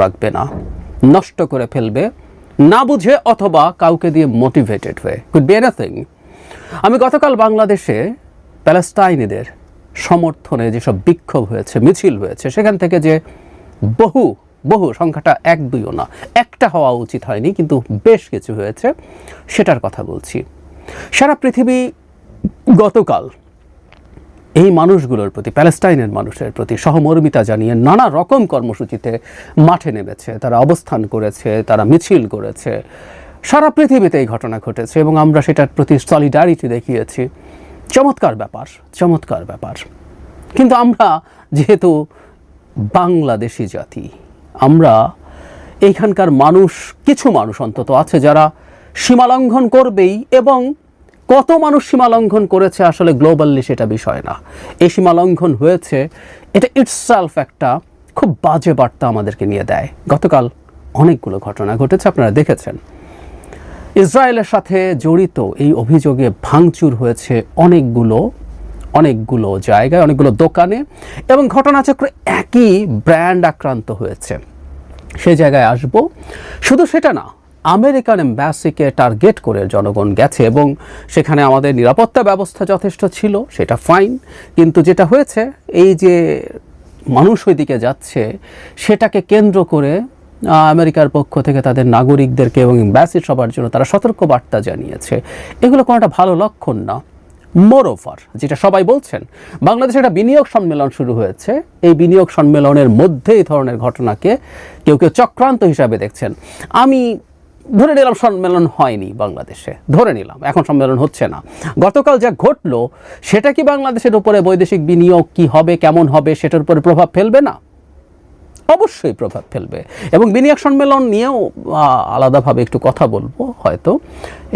রাখবে না, নষ্ট করে ফেলবে, না বুঝে অথবা কাউকে দিয়ে মোটিভেটেড হয়ে। কুড বি এনিথিং আমি গতকাল বাংলাদেশে প্যালেস্টাইনিদের সমর্থনে যেসব বিক্ষোভ হয়েছে, মিছিল হয়েছে, সেখান থেকে যে বহু বহু, সংখ্যাটা এক দুইও না, একটা হওয়া উচিত হয়নি, কিন্তু বেশ কিছু হয়েছে, সেটার কথা বলছি। সারা পৃথিবী গতকাল এই মানুষগুলোর প্রতি, প্যালেস্টাইনের মানুষের প্রতি সহমর্মিতা জানিয়ে নানা রকম কর্মসূচিতে মাঠে নেমেছে। তারা অবস্থান করেছে, তারা মিছিল করেছে। সারা পৃথিবীতে এই ঘটনা ঘটেছে এবং আমরা সেটার প্রতি সলিডারিটি দেখিয়েছি। চমৎকার ব্যাপার চমৎকার ব্যাপার। কিন্তু আমরা যেহেতু বাংলাদেশি জাতি, আমরা এইখানকার মানুষ, কিছু মানুষ অন্তত আছে যারা সীমালঙ্ঘন করবেই এবং কত মানুষ সীমালঙ্ঘন করেছে আসলে গ্লোবালি সেটা বিষয় না। এই সীমা লঙ্ঘন হয়েছে, এটা ইটসেলফ একটা খুব বাজে বার্তা আমাদেরকে নিয়ে দেয়। গতকাল অনেকগুলো ঘটনা ঘটেছে, আপনারা দেখেছেন। ইসরায়েলের সাথে জড়িত এই অভিযোগে ভাঙচুর হয়েছে অনেকগুলো অনেকগুলো জায়গায়, অনেকগুলো দোকানে এবং ঘটনাচক্র একই ব্র্যান্ড আক্রান্ত হয়েছে। সে জায়গায় আসব। শুধু সেটা না আমেরিকান এম্বাসিকে টার্গেট করে জনগণ গেছে এবং সেখানে আমাদের নিরাপত্তা ব্যবস্থা যথেষ্ট ছিল, সেটা ফাইন। কিন্তু যেটা হয়েছে, এই যে মানুষ ওইদিকে যাচ্ছে, সেটাকে কেন্দ্র করে আমেরিকার পক্ষ থেকে তাদের নাগরিকদেরকে এবং এম্বাসি সবার জন্য তারা সতর্ক বার্তা জানিয়েছে। এগুলো কোনোটা ভালো লক্ষণ না। মোরোভার যেটা সবাই বলছেন, বাংলাদেশে একটা বিনিয়োগ সম্মেলন শুরু হয়েছে। এই বিনিয়োগ সম্মেলনের মধ্যে এই ধরনের ঘটনাকে কেউ কেউ চক্রান্ত হিসাবে দেখছেন। আমি ধরে নিলাম সম্মেলন হয়নি বাংলাদেশে। ধরে নিলাম, এখন সম্মেলন হচ্ছে না। গতকাল যা ঘটলো, সেটা কি বাংলাদেশের উপরে বৈদেশিক বিনিয়োগ কি হবে, কেমন হবে, সেটার উপরে প্রভাব ফেলবে না? অবশ্যই প্রভাব ফেলবে। এবং বিনিয়োগ সম্মেলন নিয়েও আলাদাভাবে একটু কথা বলব, হয়তো।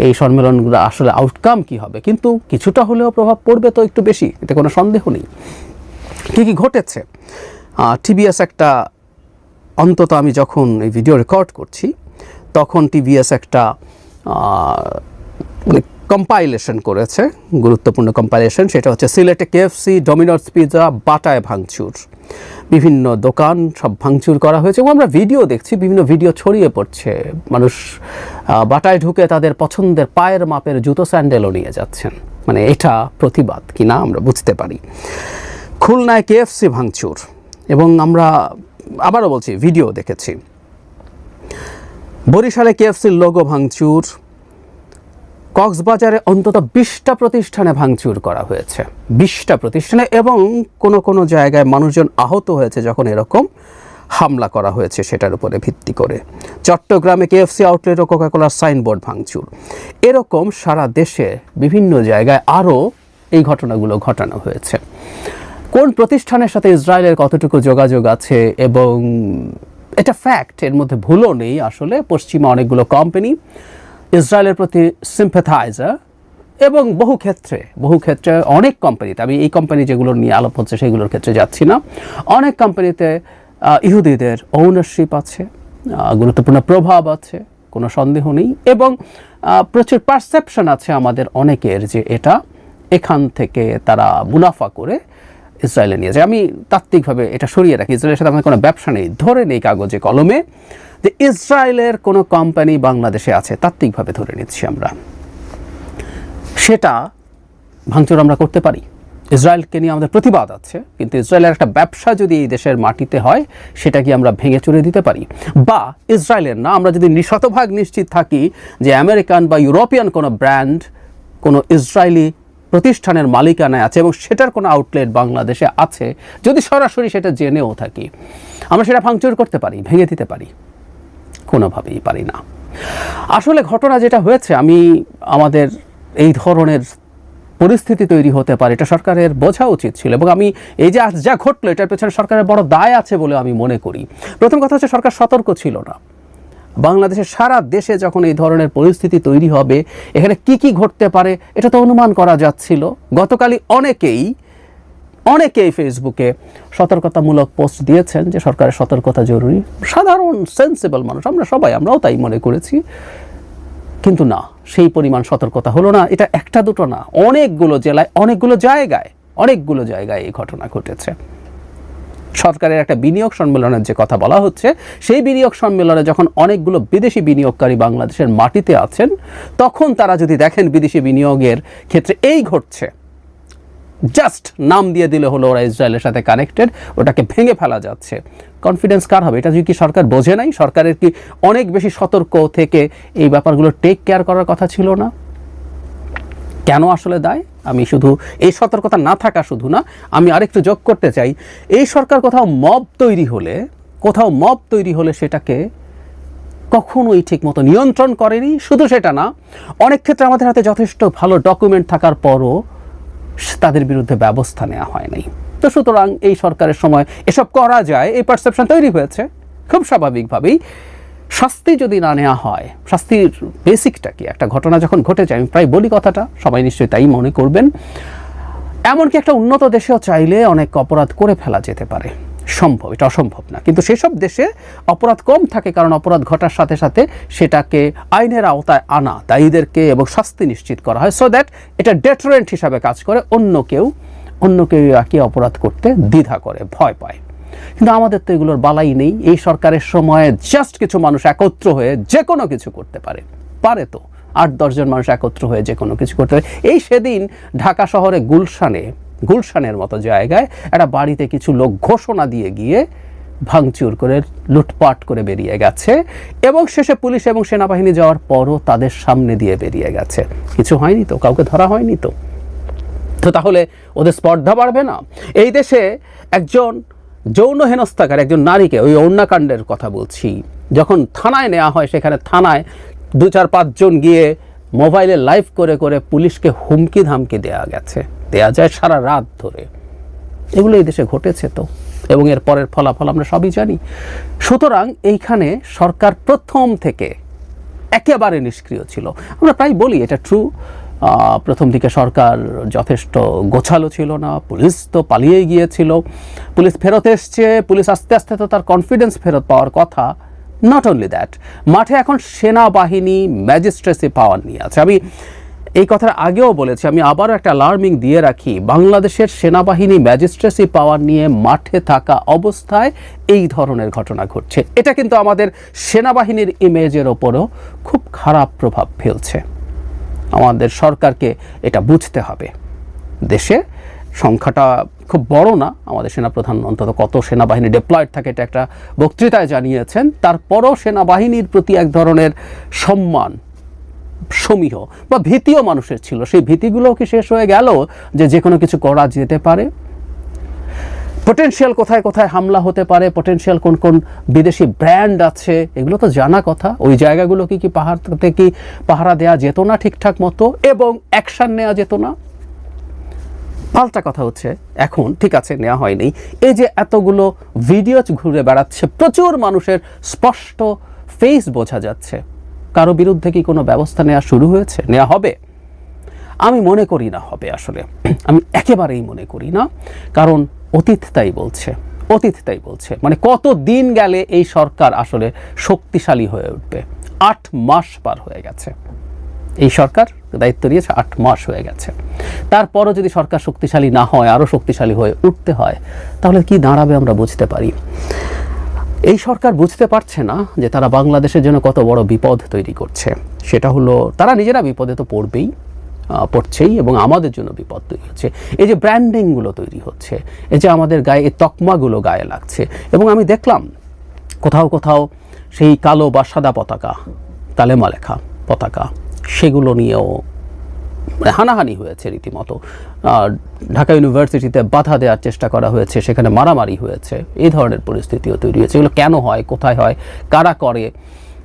এই সম্মেলনগুলো আসলে আউটকাম কি হবে? কিন্তু কিছুটা হলেও প্রভাব পড়বে তো একটু বেশি, এতে কোনো সন্দেহ নেই। কী কী ঘটেছে? টিবিএস একটা, অন্তত আমি যখন এই ভিডিও রেকর্ড করছি তখন টিভিএস একটা কম্পাইলেশন করেছে, গুরুত্বপূর্ণ কম্পাইলেশন সেটা হচ্ছে সিলেটে কেএফসি ডমিনোস পিৎজা বাটায় ভাঙচুর। বিভিন্ন দোকান সব ভাঙচুর করা হয়েছে এবং আমরা ভিডিও দেখছি, বিভিন্ন ভিডিও ছড়িয়ে পড়ছে। মানুষ বাটায় ঢুকে তাদের পছন্দের পায়ের মাপের জুতো স্যান্ডেলও নিয়ে যাচ্ছেন। মানে এটা প্রতিবাদ কিনা আমরা বুঝতে পারি। খুলনায় কেএফসি ভাঙচুর এবং আমরা আবারও বলছি ভিডিও দেখেছি। বরিশালে কেএফসির লোগো ভাঙচুর। কক্সবাজারে অন্তত বিশটা প্রতিষ্ঠানে ভাঙচুর করা হয়েছে। বিশটা প্রতিষ্ঠানে এবং কোনো কোনো জায়গায় মানুষজন আহত হয়েছে যখন এরকম হামলা করা হয়েছে সেটার উপরে ভিত্তি করে। চট্টগ্রামে কেএফসি আউটলেট ও কোকাকোলার সাইনবোর্ড ভাঙচুর। এরকম সারা দেশে বিভিন্ন জায়গায় আরও এই ঘটনাগুলো ঘটানো হয়েছে। কোন প্রতিষ্ঠানের সাথে ইসরায়েলের কতটুকু যোগাযোগ আছে এবং এটা ফ্যাক্ট এর মধ্যে ভুলও নেই আসলে। পশ্চিমা অনেকগুলো কোম্পানি ইসরায়েলের প্রতি সিম্পেথাইজার এবং বহু ক্ষেত্রে বহু ক্ষেত্রে অনেক কোম্পানিতে আমি এই কোম্পানি যেগুলো নিয়ে আলাপ হচ্ছে সেগুলোর ক্ষেত্রে যাচ্ছি না। অনেক কোম্পানিতে ইহুদিদের ওনারশিপ আছে গুরুত্বপূর্ণ প্রভাব আছে, কোনো সন্দেহ নেই, এবং প্রচুর পারসেপশন আছে আমাদের অনেকের যে এটা। এখান থেকে তারা মুনাফা করে ইসরায়েলে নিয়ে যায়। আমি তাত্ত্বিকভাবে এটা সরিয়ে রাখি, ইসরায়েলের সাথে আমাদের কোনো ব্যবসা নেই। ধরে নেই কাগজে, কলমে যে ইসরায়েলের কোনো কোম্পানি বাংলাদেশে আছে। তাত্ত্বিকভাবে ধরে নিচ্ছি আমরা। সেটা ভাঙচুর আমরা করতে পারি। ইসরায়েলকে নিয়ে আমাদের প্রতিবাদ আছে, কিন্তু ইসরায়েলের একটা ব্যবসা যদি এই দেশের মাটিতে হয়, সেটা কি আমরা ভেঙে চুরে দিতে পারি? বা ইসরায়েলের না, আমরা যদি নি- শতভাগ নিশ্চিত থাকি যে আমেরিকান বা ইউরোপিয়ান কোনো ব্র্যান্ড, কোনো ইসরায়েলি প্রতিষ্ঠানের মালিকানায় আছে এবং সেটার কোনো আউটলেট বাংলাদেশে আছে। যদি সরাসরি সেটা জেনেও থাকি, আমরা সেটা ভাঙচুর করতে পারি, ভেঙে দিতে পারি। কোনোভাবেই পারি না। আসলে ঘটনা যেটা হয়েছে, আমি আমাদের এই ধরনের পরিস্থিতি তৈরি হতে পারে, এটা সরকারের বোঝা উচিত ছিল এবং আমি এই যে আজ যা ঘটলো, এটার পেছনে সরকারের বড় দায় আছে বলে আমি মনে করি। প্রথম কথা হচ্ছে সরকার সতর্ক ছিল না। বাংলাদেশের সারা দেশে যখন এই ধরনের পরিস্থিতি তৈরি হবে, এখানে কি কি ঘটতে পারে, এটা তো অনুমান করা যাচ্ছিল। গতকালই অনেকেই অনেকেই ফেসবুকে সতর্কতামূলক পোস্ট দিয়েছেন যে সরকারের সতর্কতা জরুরি। সাধারণ সেন্সিবল মানুষ, আমরা সবাই, আমরাও তাই মনে করেছি। কিন্তু না, সেই পরিমাণ সতর্কতা হলো না, এটা একটা দুটো না। অনেকগুলো জেলায়, অনেকগুলো জায়গায় অনেকগুলো জায়গায় এই ঘটনা ঘটেছে। সরকারের একটা বিনিয়োগ সম্মেলনের যে কথা বলা হচ্ছে, সেই বিনিয়োগ সম্মেলনে যখন অনেকগুলো বিদেশি বিনিয়োগকারী বাংলাদেশের মাটিতে আছেন, তখন তারা যদি দেখেন বিদেশি বিনিয়োগের ক্ষেত্রে এই ঘটছে। জাস্ট নাম দিয়ে দিলে হলো ওরা ইসরায়েলের সাথে কানেক্টেড, ওটাকে ভেঙে ফেলা যাচ্ছে। কনফিডেন্স কার হবে? এটা যদি কি সরকার বোঝে নাই? সরকারের কি অনেক বেশি সতর্ক থেকে এই ব্যাপারগুলো টেক কেয়ার করার কথা ছিল না? কেন আসলে দায়? আমি শুধু এই সতর্কতা না থাকা শুধু না, আমি আরেকটু যোগ করতে চাই। এই সরকার কোথাও মব তৈরি হলে, কোথাও মব তৈরি হলে সেটাকে কখনোই ঠিকমতো নিয়ন্ত্রণ করেনি, শুধু সেটা না, অনেক ক্ষেত্রে আমাদের হাতে যথেষ্ট ভালো ডকুমেন্ট থাকার পরও তাদের বিরুদ্ধে ব্যবস্থা নেওয়া হয় নাই। তো সুতরাং এই সরকারের সময় এসব করা যায়, এই পারসেপশন তৈরি হয়েছে, খুব স্বাভাবিকভাবেই। শাস্তি যদি না নেওয়া হয়, শাস্তির বেসিকটা কি? একটা ঘটনা যখন ঘটে যায়, আমি প্রায় বলি কথাটা, সবাই নিশ্চয়ই তাই মনে করবেন। এমনকি একটা উন্নত দেশেও চাইলে অনেক অপরাধ করে ফেলা যেতে পারে। সম্ভব, এটা অসম্ভব না। কিন্তু সেসব দেশে অপরাধ কম থাকে কারণ অপরাধ ঘটার সাথে সাথে সেটাকে আইনের আওতায় আনা, দায়ীদেরকে এবং শাস্তি নিশ্চিত করা হয়। সো দ্যাট এটা ডেটারেন্ট হিসাবে কাজ করে, অন্য কেউ অন্য কেউ একই অপরাধ করতে দ্বিধা করে, ভয় পায়। কিন্তু আমাদের তো এগুলোর বালাই নেই। এই সরকারের সময়ে জাস্ট কিছু মানুষ একত্র হয়ে যে কোনো কিছু করতে পারে। পারে তো। আট দশজন মানুষ একত্র হয়ে যে কোনো কিছু করতে পারে। এই সেদিন ঢাকা শহরে গুলশানে, গুলশানের মতো জায়গায় একটা বাড়িতে কিছু লোক ঘোষণা দিয়ে গিয়ে ভাঙচুর করে, লুটপাট করে বেরিয়ে গেছে এবং শেষে পুলিশ এবং সেনাবাহিনী যাওয়ার পরও তাদের সামনে দিয়ে বেরিয়ে গেছে। কিছু হয়নি তো? কাউকে ধরা হয়নি তো? তো তাহলে ওদের স্পর্ধা বাড়বে না। এই দেশে একজন যৌন হেনস্থাকার একজন নারীকে ওই অন্যাকাণ্ডের কথা বলছি। যখন থানায় নেওয়া হয়, সেখানে থানায় দু চার পাঁচজন গিয়ে মোবাইলে লাইভ করে করে পুলিশকে হুমকি ধামকি দেয়া গেছে। দেয়া যায় সারা রাত ধরে। এগুলো এই দেশে ঘটেছে তো। এবং এর পরের ফলাফল আমরা সবই জানি। সুতরাং এইখানে সরকার প্রথম থেকে একেবারে নিষ্ক্রিয় ছিল। আমরা প্রায় বলি এটা ট্রু প্রথম দিকে সরকার যথেষ্ট গোছালো ছিল না, পুলিশ তো পালিয়ে গিয়েছিল। পুলিশ ফেরত এসছে, পুলিশ আস্তে আস্তে তো তার কনফিডেন্স ফেরত পাওয়ার কথা। নট অনলি দ্যাট মাঠে এখন সেনাবাহিনী ম্যাজিস্ট্রেসি পাওয়ার নিয়ে আছে। আমি এই কথার আগেও বলেছি, আমি আবারও একটা অ্যালার্মিং দিয়ে রাখি, বাংলাদেশের সেনাবাহিনী ম্যাজিস্ট্রেসি পাওয়ার নিয়ে মাঠে থাকা অবস্থায় এই ধরনের ঘটনা ঘটছে। এটা কিন্তু আমাদের সেনাবাহিনীর ইমেজের ওপরও খুব খারাপ প্রভাব ফেলছে। আমাদের সরকারকে এটা বুঝতে হবে। দেশে সংখ্যাটা খুব বড় না, আমাদের সেনাপ্রধান অন্তত কত সেনাবাহিনী ডিপ্লয়েড থাকে এটা একটা বক্তৃতায় জানিয়েছেন। তারপরও সেনাবাহিনীর প্রতি এক ধরনের সম্মান সমীহ বা ভীতিও মানুষের ছিল। সেই ভীতিগুলোও কি শেষ হয়ে গেল যে যে কোনো কিছু করা যেতে পারে? পটেনশিয়াল কোথায় কোথায় হামলা হতে পারে পটেনশিয়াল কোন কোন বিদেশি ব্র্যান্ড আছে, এগুলো তো জানা কথা। ওই জায়গাগুলো কি কি পাহাড়তে কি পাহারা দেওয়া যেত না ঠিকঠাক মতো, এবং অ্যাকশন নেওয়া যেত না? পাল্টা কথা হচ্ছে, এখন ঠিক আছে নেওয়া হয়নি। এই যে এতগুলো ভিডিও ঘুরে বেড়াচ্ছে, প্রচুর মানুষের স্পষ্ট ফেস বোঝা যাচ্ছে। কারও বিরুদ্ধে কি কোনো ব্যবস্থা নেওয়া শুরু হয়েছে? নেওয়া হবে। আমি মনে করি না হবে আসলে। আমি একেবারেই মনে করি না। কারণ অতীত তাই বলছে, অতীত তাই বলছে। মানে কত দিন গেলে এই সরকার আসলে শক্তিশালী হয়ে উঠবে? আট মাস পার হয়ে গেছে। এই সরকার দায়িত্ব নিয়েছে, আট মাস হয়ে গেছে। তারপরও যদি সরকার শক্তিশালী না হয়, আরও শক্তিশালী হয়ে উঠতে হয়, তাহলে কি দাঁড়াবে আমরা বুঝতে পারি? এই সরকার বুঝতে পারছে না যে তারা বাংলাদেশের জন্য কত বড় বিপদ তৈরি করছে। সেটা হলো, তারা নিজেরা বিপদে তো পড়বেই। পড়ছেই এবং আমাদের জন্য বিপদ তৈরি হচ্ছে। এই যে ব্র্যান্ডিংগুলো তৈরি হচ্ছে, এই যে আমাদের গায়ে এই তকমাগুলো গায়ে লাগছে এবং আমি দেখলাম কোথাও কোথাও সেই কালো বা সাদা পতাকা, তালেমা লেখা পতাকা, সেগুলো নিয়েও হানাহানি হয়েছে রীতিমতো। ঢাকা ইউনিভার্সিটিতে বাধা দেওয়ার চেষ্টা করা হয়েছে, সেখানে মারামারি হয়েছে, এই ধরনের পরিস্থিতিও তৈরি হয়েছে। এগুলো কেন হয়, কোথায় হয়, কারা করে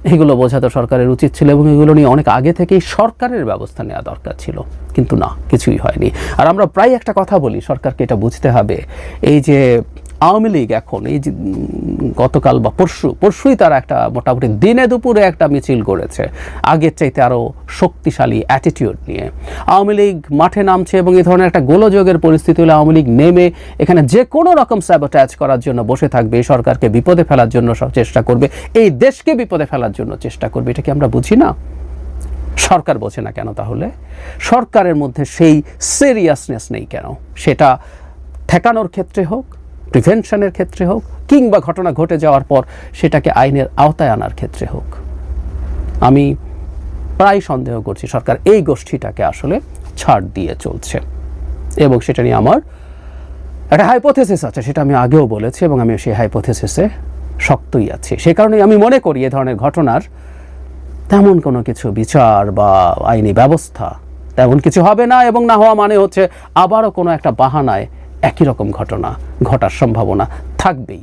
এগুলো বোঝা তো সরকারের উচিত ছিল এবং এগুলো নিয়ে অনেক আগে থেকেই সরকারের ব্যবস্থা নেওয়া দরকার ছিল। কিন্তু না, কিছুই হয়নি। আর আমরা প্রায় একটা কথা বলি, সরকারকে এটা বুঝতে হবে। এই যে আওয়ামী লীগ এখন এই যে গতকাল বা পরশু, পরশুই তারা একটা মোটামুটি দিনে দুপুরে একটা মিছিল করেছে, আগের চাইতে আরও শক্তিশালী অ্যাটিটিউড নিয়ে। আওয়ামী লীগ মাঠে নামছে এবং এই ধরনের একটা গোলযোগের পরিস্থিতি হলে আওয়ামী লীগ নেমে এখানে যে কোনো রকম স্যাবোটাচ করার জন্য বসে থাকবে সরকারকে বিপদে ফেলার জন্য চেষ্টা করবে, এই দেশকে বিপদে ফেলার জন্য চেষ্টা করবে, এটা কি আমরা বুঝি না? সরকার বোঝে না কেন তাহলে? সরকারের মধ্যে সেই সিরিয়াসনেস নেই কেন? সেটা ঠেকানোর ক্ষেত্রে হোক প্রিভেনশনের ক্ষেত্রে হোক কিংবা ঘটনা ঘটে যাওয়ার পর সেটাকে আইনের আওতায় আনার ক্ষেত্রে হোক। আমি প্রায় সন্দেহ করছি সরকার এই গোষ্ঠীটাকে আসলে ছাড় দিয়ে চলছে। এবং সেটা নিয়ে আমার একটা হাইপোথেসিস আছে, সেটা আমি আগেও বলেছি এবং আমি সেই হাইপোথেসিসে শক্তই আছি। সে কারণে আমি মনে করি এ ধরনের ঘটনার তেমন কোনো কিছু বিচার বা আইনি ব্যবস্থা তেমন কিছু হবে না এবং না হওয়া মানে হচ্ছে আবারও কোনো একটা বাহানায় একই রকম ঘটনা ঘটার সম্ভাবনা থাকবেই।